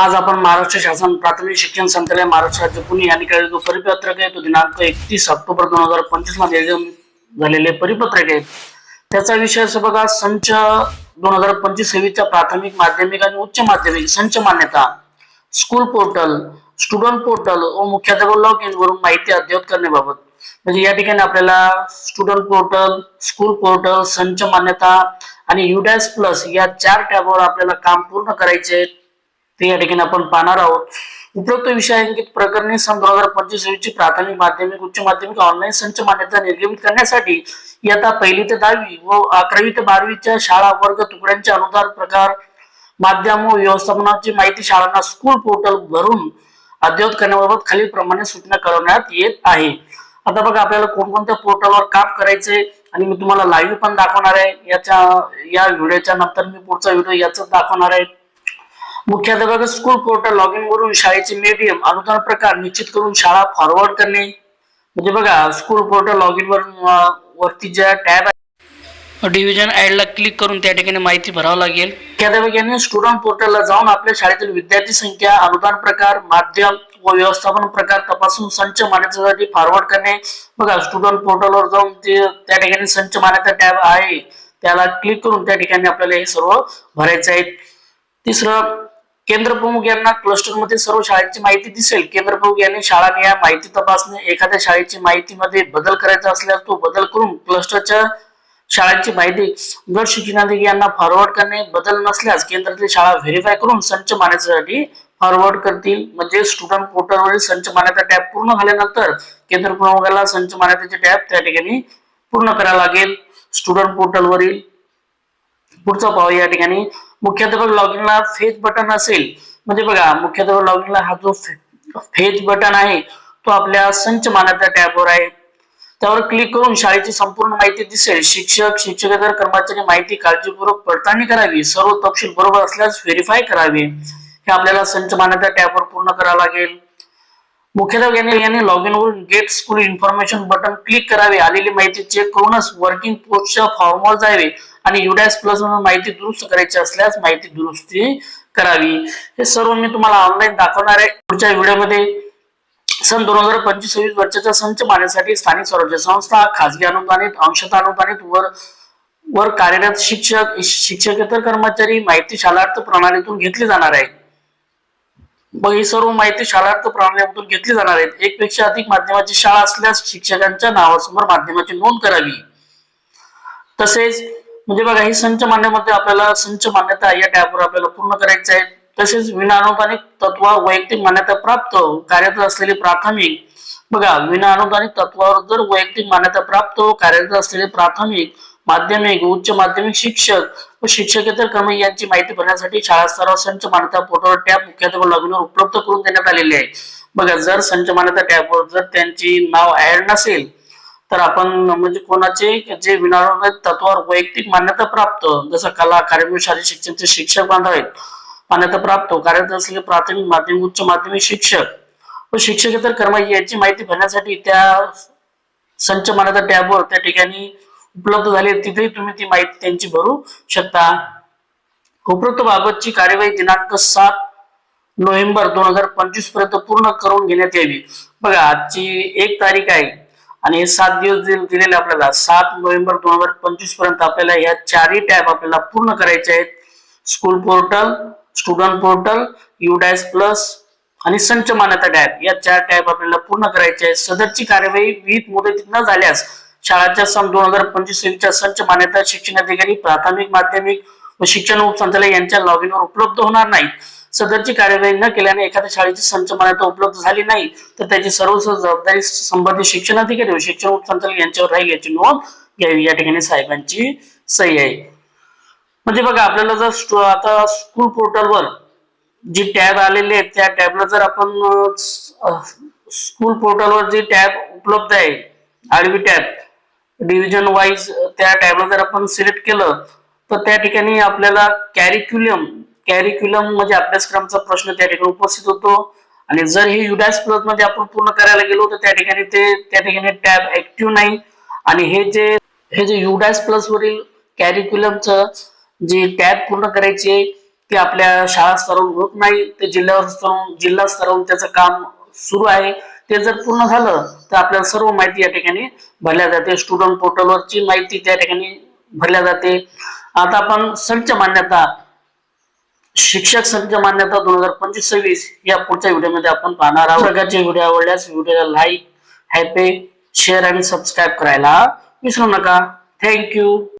आज आपण महाराष्ट्र शासन प्राथमिक शिक्षण संचालय महाराष्ट्र राज्य पुणे यांनी काढलेला जो परिपत्रक आहे तो दिनांक एकतीस ऑक्टोबर दोन हजार पंचवीसमध्ये झालेले परिपत्रक आहे. त्याचा विषय असं बघा संच दोन हजार पंचवीस सेवेच्या प्राथमिक माध्यमिक आणि उच्च माध्यमिक संच मान्यता स्कूल पोर्टल स्टुडंट पोर्टल व मुख्याध्यापक लॉग इन वरून माहिती अद्ययावत करण्याबाबत. म्हणजे या ठिकाणी आपल्याला स्टुडंट पोर्टल स्कूल पोर्टल संच मान्यता आणि युडॅस प्लस या चार टॅबवर आपल्याला काम पूर्ण करायचे आहे ते या ठिकाणी आपण पाहणार आहोत. उपरोक्त विषयांकित प्रकरणी सन दोन हजार पंचवीस ची प्राथमिक माध्यमिक उच्च माध्यमिक ऑनलाईन संच मान्यता निर्गमित करण्यासाठी इयत्ता पहिली ते दहावी व अकरावी ते बारावीच्या शाळा वर्ग तुकड्यांचे अनुदान प्रकार माध्यम व व्यवस्थापनाची माहिती शाळांना स्कूल पोर्टल भरून अद्ययावत करण्याबाबत खालील प्रमाणे सूचना कळवण्यात येत आहे. आता बघा आपल्याला कोणकोणत्या पोर्टलवर काम करायचंय आणि मी तुम्हाला लाईव्ह पण दाखवणार आहे. याच्या या व्हिडिओच्या नंतर मी पुढचा व्हिडिओ याच दाखवणार आहे. मुख्याध्यापक स्कूल पोर्टल लॉग इन वरून शाळेचे मीडियम अनुदान प्रकार निश्चित करून शाळा फॉरवर्ड करणे. म्हणजे बघा स्कूल पोर्टल लॉग इन वर अं, वरती ज्या टॅब डिव्हिजन ऍडला क्लिक करून त्या ठिकाणी माहिती भरावं लागेल. मुख्याध्यापक यांनी स्टुडंट पोर्टलला जाऊन आपल्या शाळेतील विद्यार्थी संख्या अनुदान प्रकार माध्यम व व्यवस्थापन प्रकार तपासून संच मान्यतेसाठी फॉरवर्ड करणे. बघा स्टुडंट पोर्टलवर जाऊन ते त्या ठिकाणी संच मान्यता टॅब आहे. त्याला क्लिक करून त्या ठिकाणी आपल्याला हे सर्व भरायचे आहे. तिसरं केंद्र प्रमुख यांना क्लस्टरमध्ये सर्व शाळेची माहिती दिसेल. केंद्र प्रमुख यांनी शाळा माहिती तपासणे एखाद्या शाळेची माहितीमध्ये बदल करायचा असल्यास तो बदल करून क्लस्टरच्या शाळेची माहिती गट शिक्षणाधिकारी यांना फॉरवर्ड करणे बदल नसल्यास केंद्रातील शाळा व्हेरीफाय करून संच मानण्यासाठी फॉरवर्ड करतील. म्हणजे स्टुडंट पोर्टलवरील संच मान्यता टॅब पूर्ण झाल्यानंतर केंद्र प्रमुखाला संच मान्यतेचे टॅब त्या ठिकाणी पूर्ण करावं लागेल. स्टुडंट पोर्टलवरील पुढचा पाहू या ठिकाणी. मुख्यत्वे लॉग इनला फेज बटन असेल. म्हणजे बघा मुख्यत्वे लॉग इनला हा जो फेज बटन आहे तो आपल्या संच मानाच्या टॅबवर आहे. त्यावर क्लिक करून शाळेची संपूर्ण माहिती दिसेल. शिक्षक शिक्षकेतर कर्मचारी माहिती काळजीपूर्वक पडताळणी करावी. सर्व तपशील बरोबर असल्यास व्हेरीफाय करावे. हे आपल्याला संच मान्यता टॅबवर पूर्ण करावं लागेल. मुख्याध्यापक यांनी यांनी लॉग इन वरून get school information button click करावे. आलेली माहिती चेक करूनच वर्किंग पोस्टच्या फॉर्मवर जावे आणि युडॅस प्लस म्हणून माहिती दुरुस्त करायची असल्यास माहिती दुरुस्ती करावी. हे सर्व मी तुम्हाला ऑनलाईन दाखवणार आहे. पुढच्या व्हिडिओमध्ये सन दोन हजार पंचवीस सव्वीस वर्षाच्या संच मान्यतेसाठी स्थानिक स्वराज्य संस्था खाजगी अनुदानित अंशतः अनुदानित वर वर कार्यरत शिक्षक शिक्षकेतर कर्मचारी माहिती शालार्थ प्रणालीतून घेतली जाणार आहे मग ही सर्व माहिती शाळार्थ प्रणालीमधून घेतली जाणार आहेत. एक पेक्षा अधिक माध्यमाची शाळा असल्यास शिक्षकांच्या नावासमोर माध्यमाची नोंद करावी. तसेच म्हणजे बघा ही संच मान्यमध्ये आपल्याला संच मान्यता या टॅबवर आपल्याला पूर्ण करायचं आहे. तसेच विना अनुदानित तत्व वैयक्तिक मान्यता प्राप्त कार्यरत असलेली प्राथमिक. बघा विना अनुदानित तत्वावर जर वैयक्तिक मान्यता प्राप्त कार्यरत असलेले प्राथमिक माध्यमिक उच्च माध्यमिक शिक्षक व शिक्षकेतर कर्मचारी यांची माहिती भरण्यासाठी शाळा स्तरावर संच मान्यता पोर्टल टॅब मुख्यत्वे लॉगिनवर उपलब्ध करून देण्यात आलेली आहे. बघा जर संच मान्यता टॅबवर जर त्यांची नाव ऍड नसेल तर आपण म्हणजे कोणाचे जे विनानुदानित तत्वावर वैयक्तिक मान्यता प्राप्त जसं कला कार्यक्रम शालेय शिक्षणचे शिक्षक बांधव आहेत मान्यता प्राप्त कार्यरत असलेले प्राथमिक माध्यमिक उच्च माध्यमिक शिक्षक. व शिक्षकेतर कर्मचारी यांची माहिती भरण्यासाठी त्या संच मान्यता टॅबवर त्या ठिकाणी उपलब्ध झाली तिथेही तुम्ही ती माहिती त्यांची भरू शकता. उपरोक्त बाबतची कार्यवाही दिनांक सात नोव्हेंबर दोन हजार पंचवीसपर्यंत पूर्ण करून घेण्यात यावी. बघा आजची एक तारीख आहे. आणि हे सात दिवस दिलेले आपल्याला सात नोव्हेंबर दोन हजार पंचवीसपर्यंत आपल्याला या चारही टॅब आपल्याला पूर्ण करायचे आहेत. School portal student portal UDISE plus आणि संच मान्यता टॅब या चार टॅब आपल्याला पूर्ण करायचे आहेत. सदरची कार्यवाही विहित मुदतीत न झाल्यास शाळाच्या सन दोन हजार पंचवीस च्या संच मान्यता शिक्षण अधिकारी प्राथमिक माध्यमिक व शिक्षण उपसंचालक यांच्या लॉग इनवर उपलब्ध होणार नाही सदरची कार्यवाही न केल्याने एखाद्या शाळेची संच मान्यता उपलब्ध झाली नाही तर त्याची सर्व जबाबदारी संबंधित शिक्षण अधिकारी व शिक्षण उपसंचालक यांच्यावर राहील याची नोंद घ्यावी या ठिकाणी साहेबांची सही आहे. म्हणजे बघा आपल्याला जर आता स्कूल पोर्टलवर जी टॅब आलेली आहे त्या टॅबला जर आपण स्कूल पोर्टलवर जी टॅब उपलब्ध आहे आडवी टॅब डिव्हिजन वाईज त्या टॅबला जर आपण सिलेक्ट केलं तर त्या ठिकाणी आपल्याला कॅरिक्युलम कॅरिक्युलम म्हणजे अभ्यासक्रमाचा प्रश्न त्या ठिकाणी उपस्थित होतो. आणि जर हे युडॅस प्लसमध्ये आपण पूर्ण करायला गेलो तर त्या ठिकाणी ते त्या ठिकाणी टॅब ऍक्टिव्ह नाही. आणि हे जे हे जे युडॅस प्लस वरील कॅरिक्युलमचं जे टॅब पूर्ण करायचे ते आपल्या शाळा स्तरावर होत नाही. ते जिल्ह्यावर स्तरावरून जिल्हा स्तरावरून त्याचं काम सुरू आहे. ते जर पूर्ण झालं तर आपल्याला सर्व माहिती या ठिकाणी भरल्या जाते. स्टुडंट पोर्टलवरची माहिती त्या ठिकाणी भरल्या जाते. आता आपण संच मान्यता शिक्षक संच मान्यता दोन हजार पंचवीस सव्वीस या पुढच्या व्हिडिओमध्ये आपण पाहणार आहोत. प्रकारचे व्हिडिओ आवडल्यास व्हिडिओला लाईक हॅपे शेअर आणि सबस्क्राईब करायला विसरू नका. थँक्यू